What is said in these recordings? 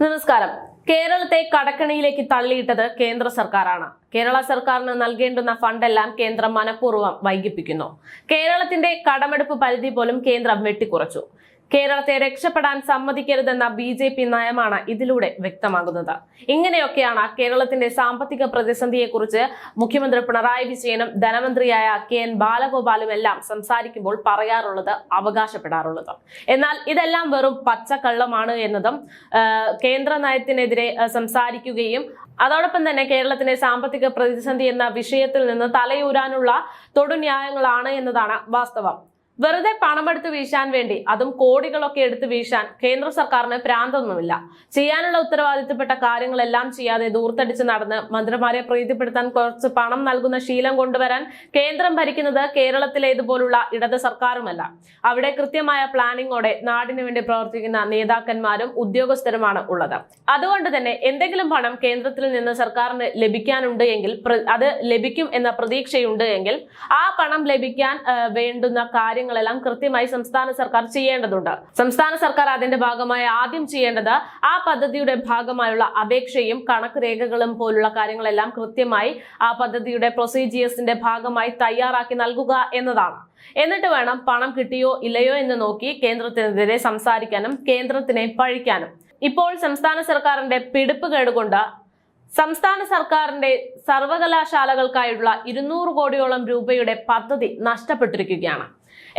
നമസ്കാരം. കേരളത്തെ കടക്കണിയിലേക്ക് തള്ളിയിട്ടത് കേന്ദ്ര സർക്കാരാണ്. കേരള സർക്കാരിന് നൽകേണ്ടുന്ന ഫണ്ടെല്ലാം കേന്ദ്രം മനഃപൂർവം വൈകിപ്പിക്കുന്നു. കേരളത്തിന്റെ കടമെടുപ്പ് പരിധി പോലും കേന്ദ്രം വെട്ടിക്കുറച്ചു. കേരളത്തെ രക്ഷപ്പെടാൻ സമ്മതിക്കരുതെന്ന ബി ജെ പി നയമാണ് ഇതിലൂടെ വ്യക്തമാകുന്നത്. ഇങ്ങനെയൊക്കെയാണ് കേരളത്തിന്റെ സാമ്പത്തിക പ്രതിസന്ധിയെക്കുറിച്ച് മുഖ്യമന്ത്രി പിണറായി വിജയനും ധനമന്ത്രിയായ കെ എൻ ബാലഗോപാലും എല്ലാം സംസാരിക്കുമ്പോൾ പറയാറുള്ളത് അവകാശപ്പെടാറുള്ളത്. എന്നാൽ ഇതെല്ലാം വെറും പച്ചക്കള്ളമാണ് എന്നതും കേന്ദ്ര നയത്തിനെതിരെ സംസാരിക്കുകയും അതോടൊപ്പം തന്നെ കേരളത്തിന്റെ സാമ്പത്തിക പ്രതിസന്ധി എന്ന വിഷയത്തിൽ നിന്ന് തലയൂരാനുള്ള തൊടുന്യായങ്ങളാണ് എന്നതാണ് വാസ്തവം. വെറുതെ പണമെടുത്ത് വീശാൻ വേണ്ടി അതും കോടികളൊക്കെ എടുത്ത് വീശാൻ കേന്ദ്ര സർക്കാരിന് പ്രാന്തൊന്നുമില്ല. ചെയ്യാനുള്ള ഉത്തരവാദിത്തപ്പെട്ട കാര്യങ്ങളെല്ലാം ചെയ്യാതെ ദൂർത്തടിച്ച് നടന്ന് മന്ത്രിമാരെ പ്രീതിപ്പെടുത്താൻ കുറച്ച് പണം നൽകുന്ന ശീലം കൊണ്ടുവരാൻ കേന്ദ്രം ഭരിക്കുന്നത് കേരളത്തിലേതുപോലുള്ള ഇടത് സർക്കാരുമല്ല. അവിടെ കൃത്യമായ പ്ലാനിങ്ങോടെ നാടിനു വേണ്ടി പ്രവർത്തിക്കുന്ന നേതാക്കന്മാരും ഉദ്യോഗസ്ഥരുമാണ് ഉള്ളത്. അതുകൊണ്ട് തന്നെ എന്തെങ്കിലും പണം കേന്ദ്രത്തിൽ നിന്ന് സർക്കാരിന് ലഭിക്കാനുണ്ട് എങ്കിൽ അത് ലഭിക്കും എന്ന പ്രതീക്ഷയുണ്ട് എങ്കിൽ ആ പണം ലഭിക്കാൻ വേണ്ടുന്ന വേണ്ടുന്ന കാര്യങ്ങളെല്ലാം കൃത്യമായി സംസ്ഥാന സർക്കാർ ചെയ്യേണ്ടതുണ്ട്. സംസ്ഥാന സർക്കാർ അതിന്റെ ഭാഗമായി ആദ്യം ചെയ്യേണ്ടത് ആ പദ്ധതിയുടെ ഭാഗമായുള്ള അപേക്ഷയും കണക്ക് രേഖകളും പോലുള്ള കാര്യങ്ങളെല്ലാം കൃത്യമായി ആ പദ്ധതിയുടെ പ്രൊസീജിയേഴ്സിന്റെ ഭാഗമായി തയ്യാറാക്കി നൽകുക എന്നതാണ്. എന്നിട്ട് വേണം പണം കിട്ടിയോ ഇല്ലയോ എന്ന് നോക്കി കേന്ദ്രത്തിനെതിരെ സംസാരിക്കാനും കേന്ദ്രത്തിനെ പഴിക്കാനും. ഇപ്പോൾ സംസ്ഥാന സർക്കാരിന്റെ പിടിപ്പ് കേടുകൊണ്ട് സംസ്ഥാന സർക്കാരിന്റെ സർവകലാശാലകൾക്കായുള്ള ഇരുന്നൂറ് കോടിയോളം രൂപയുടെ പദ്ധതി നഷ്ടപ്പെട്ടിരിക്കുകയാണ്.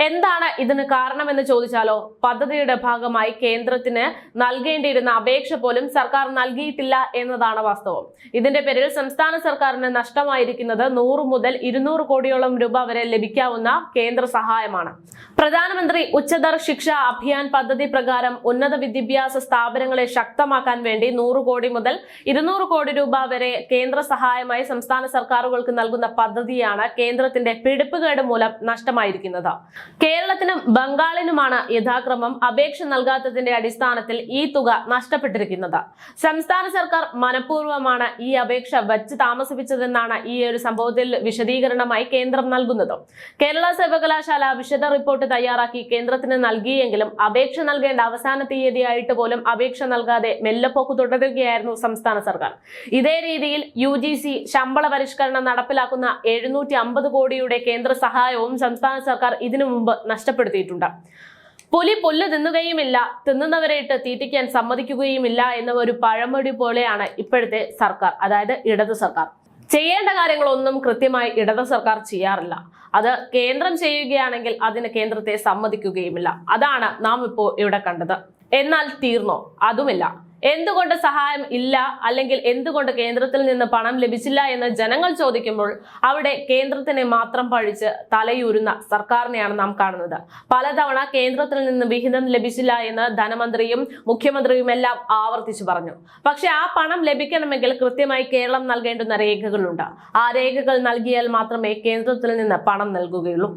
എന്താണ് ഇതിന് കാരണമെന്ന് ചോദിച്ചാലോ? പദ്ധതിയുടെ ഭാഗമായി കേന്ദ്രത്തിന് നൽകേണ്ടിയിരുന്ന അപേക്ഷ പോലും സർക്കാർ നൽകിയിട്ടില്ല എന്നതാണ് വാസ്തവം. ഇതിന്റെ പേരിൽ സംസ്ഥാന സർക്കാരിന് നഷ്ടമായിരിക്കുന്നത് നൂറ് മുതൽ ഇരുന്നൂറ് കോടിയോളം രൂപ വരെ ലഭിക്കാവുന്ന കേന്ദ്ര സഹായമാണ്. പ്രധാനമന്ത്രി ഉച്ചതർ ശിക്ഷ അഭിയാൻ പദ്ധതി പ്രകാരം ഉന്നത വിദ്യാഭ്യാസ സ്ഥാപനങ്ങളെ ശക്തമാക്കാൻ വേണ്ടി നൂറ് കോടി മുതൽ ഇരുന്നൂറ് കോടി രൂപ വരെ കേന്ദ്ര സഹായമായി സംസ്ഥാന സർക്കാരുകൾക്ക് നൽകുന്ന പദ്ധതിയാണ് കേന്ദ്രത്തിന്റെ പിടിപ്പുകേട് മൂലം നഷ്ടമായിരിക്കുന്നത്. കേരളത്തിനും ബംഗാളിനുമാണ് യഥാക്രമം അപേക്ഷ നൽകാത്തതിന്റെ അടിസ്ഥാനത്തിൽ ഈ തുക നഷ്ടപ്പെട്ടിരിക്കുന്നത്. സംസ്ഥാന സർക്കാർ മനഃപൂർവമാണ് ഈ അപേക്ഷ വച്ച് താമസിപ്പിച്ചതെന്നാണ് ഈ ഒരു സംഭവത്തിൽ വിശദീകരണമായി കേന്ദ്രം നൽകുന്നത്. കേരള സർവകലാശാല വിശദ റിപ്പോർട്ട് തയ്യാറാക്കി കേന്ദ്രത്തിന് നൽകിയെങ്കിലും അപേക്ഷ നൽകേണ്ട അവസാന തീയതിയായിട്ട് പോലും അപേക്ഷ നൽകാതെ മെല്ലപ്പോക്ക് തുടരുകയായിരുന്നു സംസ്ഥാന സർക്കാർ. ഇതേ രീതിയിൽ യു ശമ്പള പരിഷ്കരണം നടപ്പിലാക്കുന്ന എഴുന്നൂറ്റി കോടിയുടെ കേന്ദ്ര സഹായവും സംസ്ഥാന സർക്കാർ ഇതിനു മുമ്പ് നഷ്ടപ്പെടുത്തിയിട്ടുണ്ട്. പുലി പുല്ല് തിന്നുകയുമില്ല. തിന്നുന്നവരെ ഇട്ട് തീറ്റിക്കാൻ സമ്മതിക്കുകയുമില്ല എന്ന ഒരു പഴമൊഴി പോലെയാണ് ഇപ്പോഴത്തെ സർക്കാർ അതായത് ഇടതു സർക്കാർ. ചെയ്യേണ്ട കാര്യങ്ങളൊന്നും കൃത്യമായി ഇടത് സർക്കാർ ചെയ്യാറില്ല. അത് കേന്ദ്രം ചെയ്യുകയാണെങ്കിൽ അതിന് കേന്ദ്രത്തെ സമ്മതിക്കുകയുമില്ല. അതാണ് നാം ഇപ്പോൾ ഇവിടെ കണ്ടത്. എന്നാൽ തീർന്നോ? അതുമില്ല. എന്തുകൊണ്ട് സഹായം ഇല്ല? അല്ലെങ്കിൽ എന്തുകൊണ്ട് കേന്ദ്രത്തിൽ നിന്ന് പണം ലഭിച്ചില്ല എന്ന് ജനങ്ങൾ ചോദിക്കുമ്പോൾ അവിടെ കേന്ദ്രത്തിനെ മാത്രം പഴിച്ച് തലയൂരുന്ന സർക്കാരിനെയാണ് നാം കാണുന്നത്. പലതവണ കേന്ദ്രത്തിൽ നിന്ന് വിഹിതം ലഭിച്ചില്ല എന്ന് ധനമന്ത്രിയും മുഖ്യമന്ത്രിയും എല്ലാം ആവർത്തിച്ചു പറഞ്ഞു. പക്ഷെ ആ പണം ലഭിക്കണമെങ്കിൽ കൃത്യമായി കേരളം നൽകേണ്ടുന്ന രേഖകളുണ്ട്. ആ രേഖകൾ നൽകിയാൽ മാത്രമേ കേന്ദ്രത്തിൽ നിന്ന് പണം നൽകുകയുള്ളൂ.